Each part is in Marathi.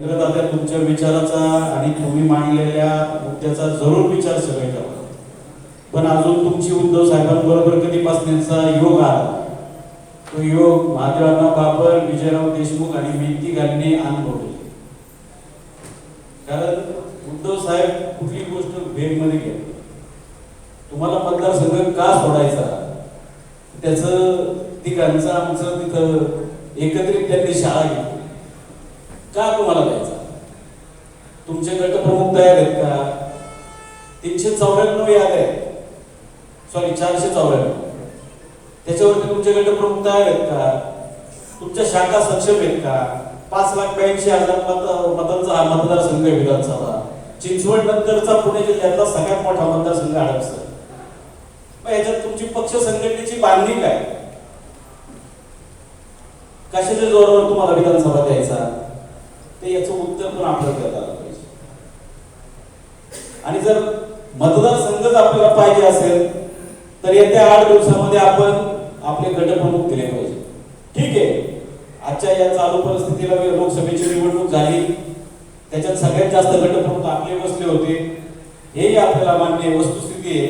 दादा तुमच्या विचाराचा आणि तुम्ही मांडलेल्या मुद्द्याचा जरूर विचार सगळे करा. पण अजून तुमची उद्धव साहेबांबरोबर कधी बसण्याचा योग आला. तो योग महादेवांना बाबर विजयराव देशमुख आणि मी गाणी अनुभवले. कारण उद्धव साहेब कुठली गोष्ट भेगमध्ये घेत तुम्हाला मतदारसंघ का सोडायचा? त्याचं तिघांचं आमचं तिथं एकत्रित त्यांनी शाळा घेतली. का तुम्हाला द्यायचा? तुमचे गटप्रमुख तयार आहेत का? तीनशे चौऱ्याण्णव याद आहे सॉरी चारशे चौऱ्याण्णव. त्याच्यावरती तुमचे गटप्रमुख तयार आहेत का? तुमच्या शाखा सक्षम आहेत का? पाच लाख ब्याऐंशी हजार मत मतांचा हा मतदारसंघ विधानसभा. चिंचवड नंतरचा पुणे जिल्ह्यातला सगळ्यात मोठा मतदारसंघ हडपसर मग याच्यात तुमची पक्ष संघटनेची बांधणी काय? कशाच्या जोरावर तुम्हाला विधानसभा द्यायचा? याचं पण आपल्याला देता आलं पाहिजे आणि जर मतदारसंघच आपल्याला पाहिजे असेल तर येत्या आठ दिवसामध्ये आपण आपले गटप्रमुख दिले पाहिजे. ठीक आहे. आजच्या या चालू परिस्थितीला लोकसभेची निवडणूक झाली. त्याच्यात सगळ्यात जास्त गटप्रमुख आपले बसले होते. हेही आपल्याला मान्य वस्तुस्थिती आहे.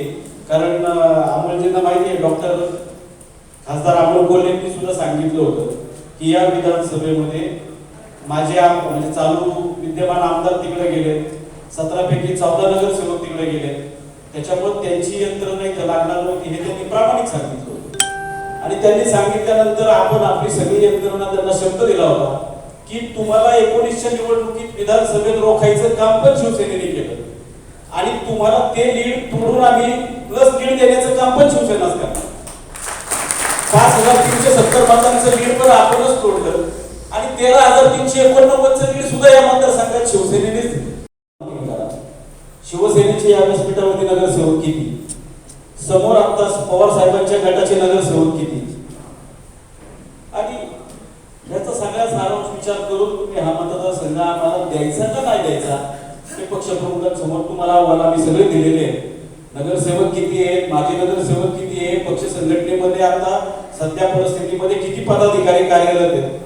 कारण अमोलजींना माहिती आहे डॉक्टर खासदार अमोल कोल्हेंनी सुद्धा सांगितलं होतं की या विधानसभेमध्ये माझे म्हणजे चालू विद्यमान आमदार तिकडे गेले. सतरापैकी चौदा चौदा नगरसेवक तिकडे गेले. त्याच्यामुळे त्यांची यंत्रणा इथं लागणार नव्हती हे त्यांनी प्रामाणिक सांगितलं होतं. आणि त्यांनी सांगितल्यानंतर आपण आपली सगळी यंत्रणा त्यांना शब्द दिला होता की तुम्हाला एकोणीसच्या निवडणुकीत विधानसभेत रोखायचं काम पण शिवसेनेने केलं. आणि तुम्हाला ते लीड तोडून आम्ही प्लस लीड देण्याचं काम पण शिवसेनाच करणार. पाच हजार तीनशे सत्तर मतांचं लीड पण आपणच तोडलं. आणि तेरा हजार तीनशे एकोणनव्वदचं लीड सुद्धा या मतदारसंघात शिवसेनेनेच शिवसेनेचे या व्यासपीठावरती नगरसेवक किती? समोर आता पवार साहेबांच्या गटाचे नगरसेवक किती? आणि याचा सगळ्या सारांश विचार करून तुम्ही हा मतदारसंघ आम्हाला द्यायचा का नाही द्यायचा? हे पक्षप्रमुखांसमोर तुम्हाला अहवाल आम्ही सगळे दिलेले आहेत. नगरसेवक किती आहेत? माजी नगरसेवक किती आहे पक्ष संघटनेमध्ये आता सध्या परिस्थितीमध्ये किती पदाधिकारी कार्यरत आहेत?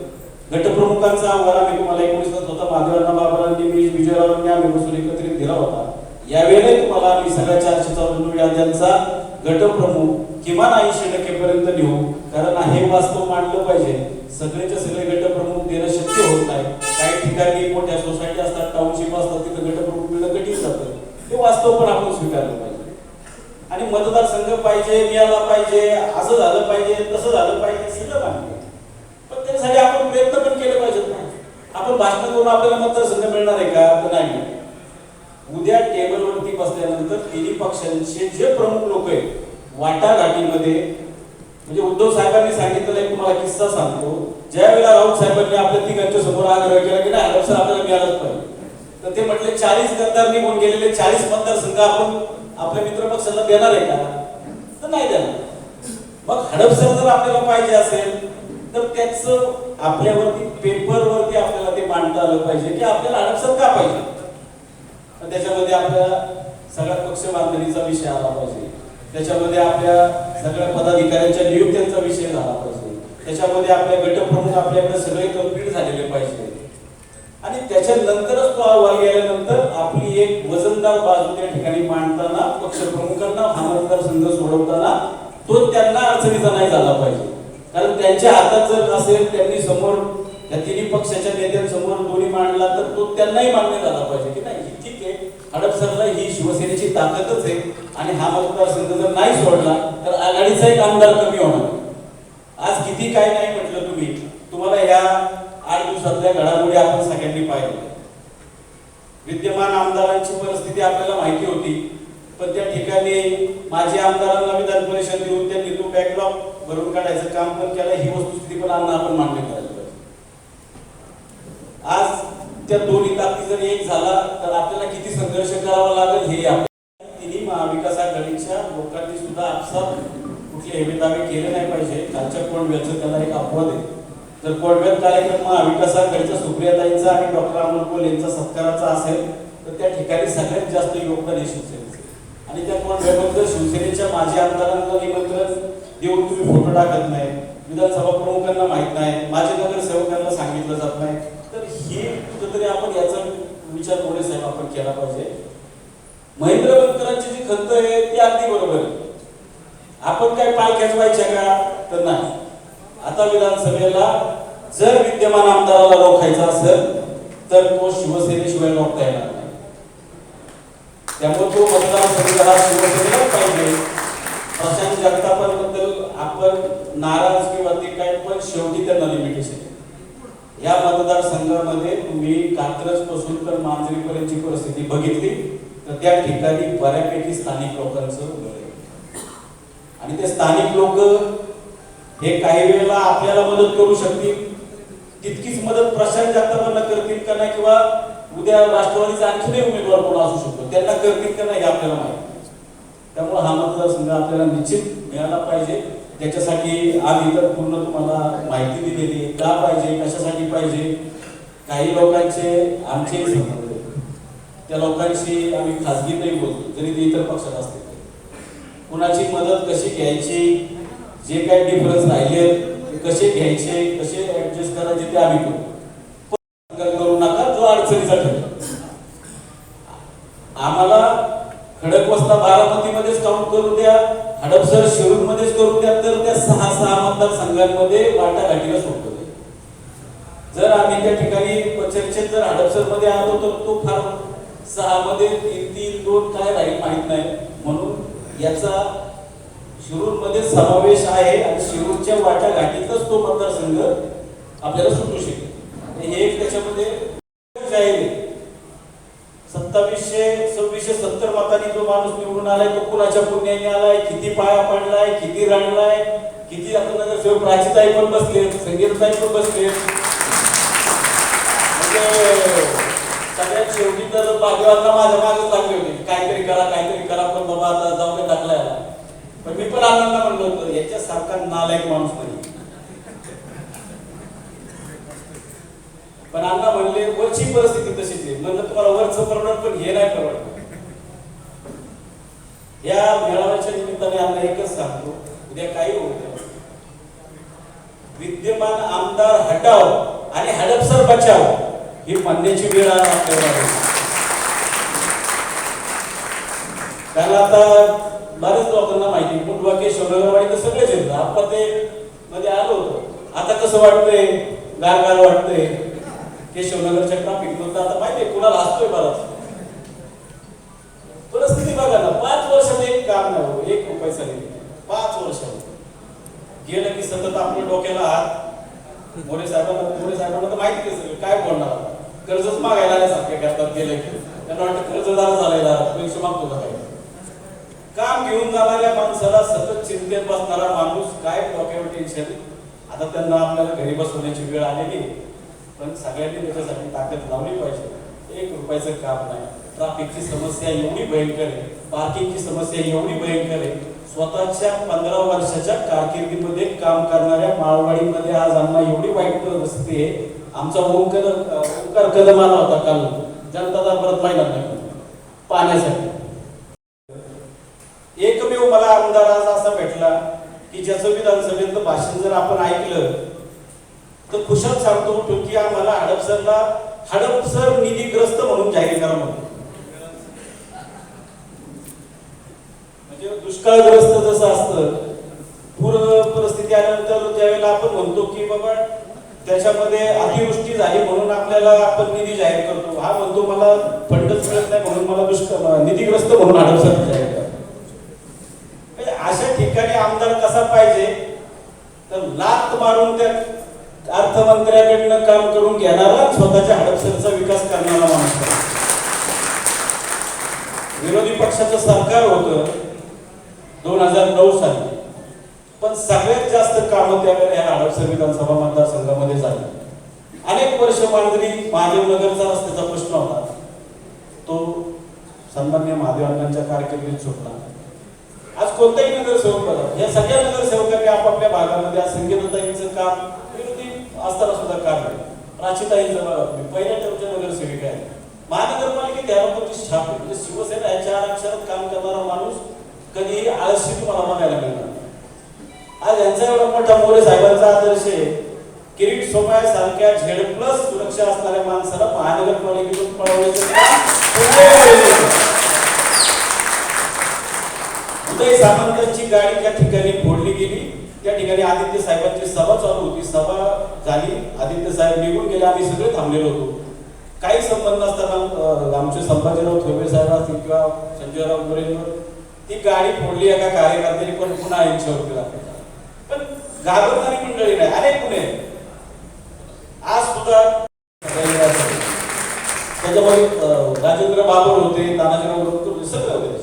गटप्रमुखांचा अहवाल मी तुम्हाला एकोणीस होता. माधवरांना बाबरांनी मी विजयरावांनी आम्ही बसून एकत्रित दिला होता. यावेळेला तुम्हाला मी सगळ्या चारशे चौऱ्याण्णव याद्यांचा गटप्रमुख किमान ऐंशी टक्केपर्यंत नेऊ. कारण हे वास्तव मांडलं पाहिजे. सगळेचे सगळे गटप्रमुख देणं शक्य होत नाही. काही ठिकाणी मोठ्या सोसायटी असतात टाउनशिप असतात तिथं गटप्रमुख मिळणं कठीण जातं. ते वास्तव पण आपण स्वीकारलं पाहिजे. आणि मतदारसंघ पाहिजे मिळाला पाहिजे असं झालं पाहिजे तसं झालं पाहिजे सगळं पाहिजे. करण्यासाठी आपण प्रयत्न पण केले पाहिजेत ना. आपण भाषण करून आपल्याला मतदारसंघ मिळणार आहे का? तर नाही. उद्या टेबलवरती बसल्यानंतर तिन्ही पक्षांचे जे प्रमुख लोक आहेत वाटाघाटीमध्ये म्हणजे उद्धव साहेबांनी सांगितलेला एक तुम्हाला किस्सा सांगतो. ज्या वेळेला राऊत साहेबांनी आपल्या तिघांच्या समोर आग्रह केला की नाही सर आपल्याला मिळालंच पाहिजे. तर ते म्हटले चाळीस गद्दार निघून गेलेले चाळीस मतदारसंघ आपण आपल्या मित्र पक्षाला देणार आहे का? तर नाही देणार. मग हडपसर जर आपल्याला पाहिजे असेल तर त्याच आपल्यावरती पेपरवरती आपल्याला ते मांडता आलं पाहिजे की आपल्याला आरक्षण का पाहिजे? त्याच्यामध्ये आपल्या सगळ्या पक्ष बांधणीचा विषय आला पाहिजे. त्याच्यामध्ये आपल्या सगळ्या पदाधिकाऱ्यांच्या नियुक्त्यांचा विषय झाला पाहिजे. त्याच्यामध्ये आपल्या गटप्रमुख आपल्याकडे सगळे कंप्लीट झालेले पाहिजे. आणि त्याच्यानंतरच तो अहवाल गेल्यानंतर आपली एक वजनदार बाजू त्या ठिकाणी मांडताना पक्षप्रमुखांना हा मतदारसंघ सोडवताना तो त्यांना अडचणीचा नाही झाला पाहिजे. त्यांच्या हातात जर असेल त्यांनी समोर या तिन्ही पक्षाच्या नेत्यांसमोर दोन्ही मांडला तर तो त्यांनाही मान्य झाला पाहिजे की नाही ठीक आहे. हडपसरला ही शिवसेनेची ताकदच आहे आणि हा मतदारसंघ जर नाही सोडला तर आघाडीचा एक आमदार कमी होणार. आज किती काय नाही म्हटलं तुम्ही तुम्हाला या आठ दिवसातल्या घडामोडी आपण सगळ्यांनी पाहिल्या. विद्यमान आमदारांची परिस्थिती आपल्याला माहिती होती पण त्या ठिकाणी माजी आमदारांना विधान परिषद देऊन त्यांनी तो बॅकलॉग भरून काढायचं काम पण केलं ही वस्तुस्थिती पण अन्न आपण मान्य करायला पाहिजे आज त्या दोन्ही ताकदी जर एक झाला तर आपल्याला किती संघर्ष करावा लागेल हे आपल्या तिन्ही महाविकास आघाडीच्या लोकांनी सुद्धा आपसात कुठले हेवेदावे केले नाही पाहिजे. कालच्या कोणव्याचं त्याला एक अपवाद आहे. जर कोणव्यात कार्यक्रम महाविकास आघाडीचा सुप्रियाताईंचा आणि डॉक्टर अमोल कोल यांचा सत्काराचा असेल तर त्या ठिकाणी सगळ्यात जास्त योगदान यशस्वी आणि त्या शिवसेनेच्या माजी आमदारांना निमंत्रण देऊन तुम्ही फोटो टाकत नाही. विधानसभा प्रमुखांना माहीत नाही. माझे नगरसेवकांना सांगितलं जात नाही. तर हे कुठेतरी आपण याचा विचार थोडे साहेब आपण केला पाहिजे. महेंद्र बनकरांची जी खंत आहे ती अगदी बरोबर आहे. आपण काय पाय खेचवायच्या का? तर नाही. आता विधानसभेला जर विद्यमान आमदाराला रोखायचा असेल तर तो शिवसेनेशिवाय रोखता येणार नाही. त्यामुळे तो मतदारसंघ सुरू केला पाहिजे. प्रशांत जगतापांबद्दल आपण नाराज किंवा ते काय पण शेवटी त्यांना लिमिटेशन या मतदारसंघामध्ये तुम्ही कात्रजपासून तर मांजरीपर्यंतची परिस्थिती बघितली तर त्या ठिकाणी बऱ्यापैकी स्थानिक लोकांचं घर आहे. आणि ते स्थानिक लोक हे काही वेळेला आपल्याला मदत करू शकतील. तितकीच मदत प्रशांत जगतापांना करतील का नाही किंवा उद्या राष्ट्रवादीचा आणखीनही उमेदवार कोण असू शकतो? त्यांना करतील का नाही हे आपल्याला माहिती त्यामुळे हा मतदारसंघ आपल्याला निश्चित मिळाला पाहिजे. त्याच्यासाठी आम्ही तर पूर्ण तुम्हाला माहिती दिलेली का पाहिजे? कशासाठी पाहिजे? काही लोकांचे आमचे त्या लोकांशी आम्ही खासगी नाही बोलतो जरी ते इतर पक्षात असतील. कुणाची मदत कशी घ्यायची? जे काही डिफरन्स राहिले कसे घ्यायचे? कसे ऍडजस्ट करायचे ते आम्ही करू अडचणीचा ठरेल. आम्हाला खडकवस्ता बारामतीमध्येच काउंट करून द्या हडपसर शिरूर मध्येच करून द्या तर त्या सहा सहा मतदारसंघांमध्ये वाटाघाटीला सोडतो. जर आम्ही त्या ठिकाणी चर्चेत जर हडपसरमध्ये आलो तर तो फार सहा मध्ये तीन तीन दोन काय राहील माहीत नाही. म्हणून याचा शिरूरमध्ये समावेश आहे आणि शिरूरच्या वाटाघाटीतच तो मतदारसंघ आपल्याला सुटू शकेल. हे एक त्याच्यामध्ये जाहीर सत्तावीसशे सव्वीसशे सत्तर मतांनी जो माणूस निवडून आलाय तो कुणाच्या पुण्याने आलाय किती पाया पडलाय किती रडलाय किती आता नगरसेवक प्राचीताई पण बसले संगीतताई पण बसले म्हणजे सगळ्यात शेवटी तर भाग्यवानला माझ्या मागच लागले होते. काहीतरी करा काहीतरी करा पण बाबा आता जाऊ दे टाकलाय. पण मी पण आनंद म्हणलो होतो. याच्यासारखा नालायक माणूस नाही पण अण्णा म्हणले वरची परिस्थिती तशीच आहे. म्हणलं तुम्हाला वरचं परवडत पण हे नाही परवडत. या मेळाव्याच्या निमित्ताने अण्णा एकच सांगतो उद्या काही होत विद्यमान आमदार हटाव आणि हडपसर बचाव ही म्हणण्याची वेळ आज आपल्याला कारण आता बऱ्याच लोकांना माहिती मुंडवा केशवनगरवाडी तर सगळेच येतात आपण ते मध्ये आलो होतो. आता कसं वाटतंय? गार गार वाटतंय. केशवनगरच्या ट्रॅफिकमध्ये आता माहितीये कुणाला हसतोय बराच परिस्थिती बघा ना पाच वर्षात एक काम नाही हो, एक रुपयाचा नाही. पाच वर्षात गेलं की सतत आपल्या डोक्याला हात. मोरे साहेबांना मोरे साहेबांना तर माहिती आहे सगळं काय बोलणार? कर्जच मागायला आल्यासारखे करतात गेले की. त्यांना वाटतं कर्जदार झालेला पैसे मागतो का काय काम घेऊन जाणाऱ्या माणसाला सतत चिंतेत बसणारा माणूस काय डोक्यावर टेन्शन आता त्यांना आपल्याला घरी बसवण्याची वेळ आलेली आहे. पण सगळ्यांनी त्याच्यासाठी ताकद लावली पाहिजे. एक रुपयाचं काम नाही. ट्राफिकची समस्या एवढी भयंकर आहे. पार्किंगची समस्या एवढी भयंकर आहे. स्वतःच्या पंधरा वर्षाच्या कारकिर्दीमध्ये काम करणाऱ्या माळवाडीमध्ये आज आम्हाला एवढी वाईट परिस्थिती आहे. आमचा ओंकार ओंकार कदम आला होता काल. जनता परत पाहिला नाही. पाण्यासाठी. एकमेव मला आमदार आज असा भेटला की ज्याचं विधानसभेतलं भाषण जर आपण ऐकलं तर कुशल सांगतो तो की आम्हाला हडपसरला हडपसर निधीग्रस्त म्हणून जाहीर करा म्हणून. म्हणजे दुष्काळग्रस्त जसं असतं पूर परिस्थिती आल्यानंतर त्यावेळेला आपण म्हणतो की बाबा त्याच्यामध्ये अतिवृष्टी झाली म्हणून आपल्याला आपण निधी जाहीर करतो. हा म्हणतो मला फंडच मिळत नाही म्हणून मला दुष्काळ निधीग्रस्त म्हणून हडपसर जाहीर म्हणजे अशा ठिकाणी आमदार कसा पाहिजे? तर लात मारून त्या अर्थमंत्र्याकडनं काम करून घेणारा स्वतःच्या हडपसरचा विकास करणारा माणूस विरोधी पक्षाचं सरकार होतं दोन हजार नऊ साली. पण सगळ्यात जास्त कामं त्यावेळेला या हडपसर विधानसभा मतदारसंघामध्ये झाली. अनेक वर्ष मांजरी महादेवनगरचा रस्त्याचा प्रश्न होता. तो सन्मान्य महादेव अण्णांच्या कारकिर्दीत सुटला. आज कोणताही नगरसेवक बघा. या सगळ्या नगरसेवकांनी आपापल्या भागामध्ये आज संगीतताईंचं काम असताना सुद्धा काम आहे प्राचीताईंचं बघा तुम्ही पहिल्या टर्मच्या नगरसेविका आहेत महानगरपालिकेत या लोकांची छाप आहे म्हणजे शिवसेना या चार अक्षरात काम करणारा माणूस कधीही आळशी तुम्हाला बघायला मिळणार आज यांचा एवढा मोठा मोरे साहेबांचा आदर्श आहे. किरीट सोमयासारख्या झेड प्लस सुरक्षा असणाऱ्या माणसाला महानगरपालिकेतून पळवण्याचं उदय सामंतांची गाडी त्या ठिकाणी फोडली गेली. त्या ठिकाणी आदित्य साहेबांची सभा चालू होती. सभा झाली. आदित्य साहेब निघून गेले. आम्ही सगळे थांबलेलो होतो. काही संबंध नसताना आमचे संभाजीराव थोबे साहेब असतील किंवा संजयराव गोरेंवर ती गाडी फोडली एका कार्यकर्त्याने पण पुन्हा यांच्यावर केला पण घाबरणारी मंडळी नाही. अनेक गुन्हे आज सुद्धा त्याच्यामध्ये राजेंद्र बाबर होते तानाजीराव होते सगळे होते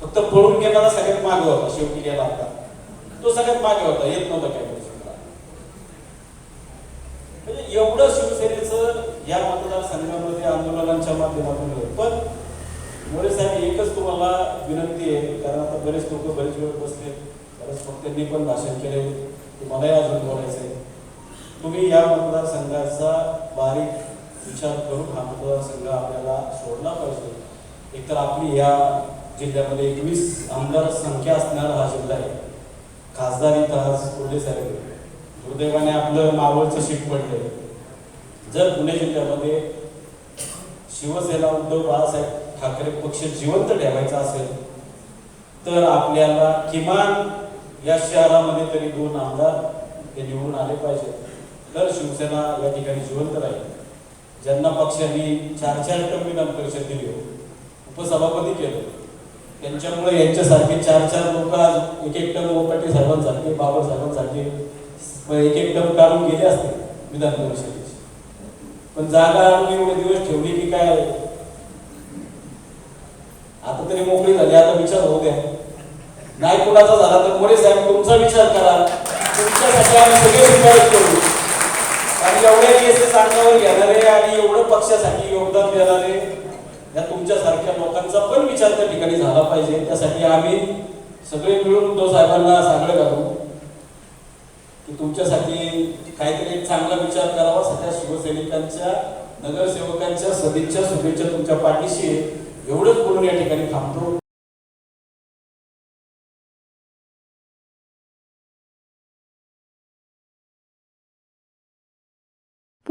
फक्त पळून घेणारा सगळ्यात मागे होता. शेवटी गेला होता तो सगळ्यात मागे होता येत नव्हता काय म्हणजे एवढं शिवसेनेचं या मतदारसंघामध्ये आंदोलनांच्या माध्यमातून पण मोरे साहेब एकच तुम्हाला विनंती आहे कारण आता बरेच लोक बरेच वेळ बसले बरेच वक्त्यांनी पण भाषण केले तुम्हालाही अजून बोलायचं आहे. तुम्ही या मतदारसंघाचा बारीक विचार करून हा मतदारसंघ आपल्याला सोडला पाहिजे. एकतर आपली या जिल्ह्यामध्ये एकवीस आमदार संख्या असणारा हा जिल्हा आहे. खासदार इथं आज कोल्हे साहेब. दुर्दैवाने आपलं मावळचं शीट पडलंय. जर पुणे जिल्ह्यामध्ये शिवसेना उद्धव बाळासाहेब ठाकरे पक्ष जिवंत ठेवायचा असेल तर आपल्याला किमान या शहरामध्ये तरी दोन आमदार हे निवडून आले पाहिजेत तर शिवसेना या ठिकाणी जिवंत राहील. ज्यांना पक्षाने चार चार टर्म विधान परिषद दिली हो. उपसभापती केलं. त्यांच्यामुळे यांच्यासारखे चार चार लोक आज एक एक टन ओपाटे साहेबांसारखे बाबर साहेबांसारखे एक एक टर्म काढून गेले असते विधान परिषदेची. पण जागा आम्ही एवढे दिवस ठेवली की काय? आता तरी मोकळी झाली आता विचार होऊ द्या. नाही कुणाचा झाला तर मोरे साहेब तुमचा विचार करा. तुमच्यासाठी आम्ही सगळे शिफारस करू. आणि एवढे केसेस अंगावर घेणारे आणि एवढं पक्षासाठी योगदान देणारे या तुमच्यासारख्या लोकांचा पण विचार त्या ठिकाणी झाला पाहिजे. त्यासाठी आम्ही सगळे मिळून उद्धव साहेबांना सांगणं घालू की तुमच्यासाठी काहीतरी एक चांगला विचार करावा. सध्या शिवसैनिकांच्या नगरसेवकांच्या सदिच्छा शुभेच्छा तुमच्या पाठीशी आहे. एवढंच बोलून या ठिकाणी थांबतो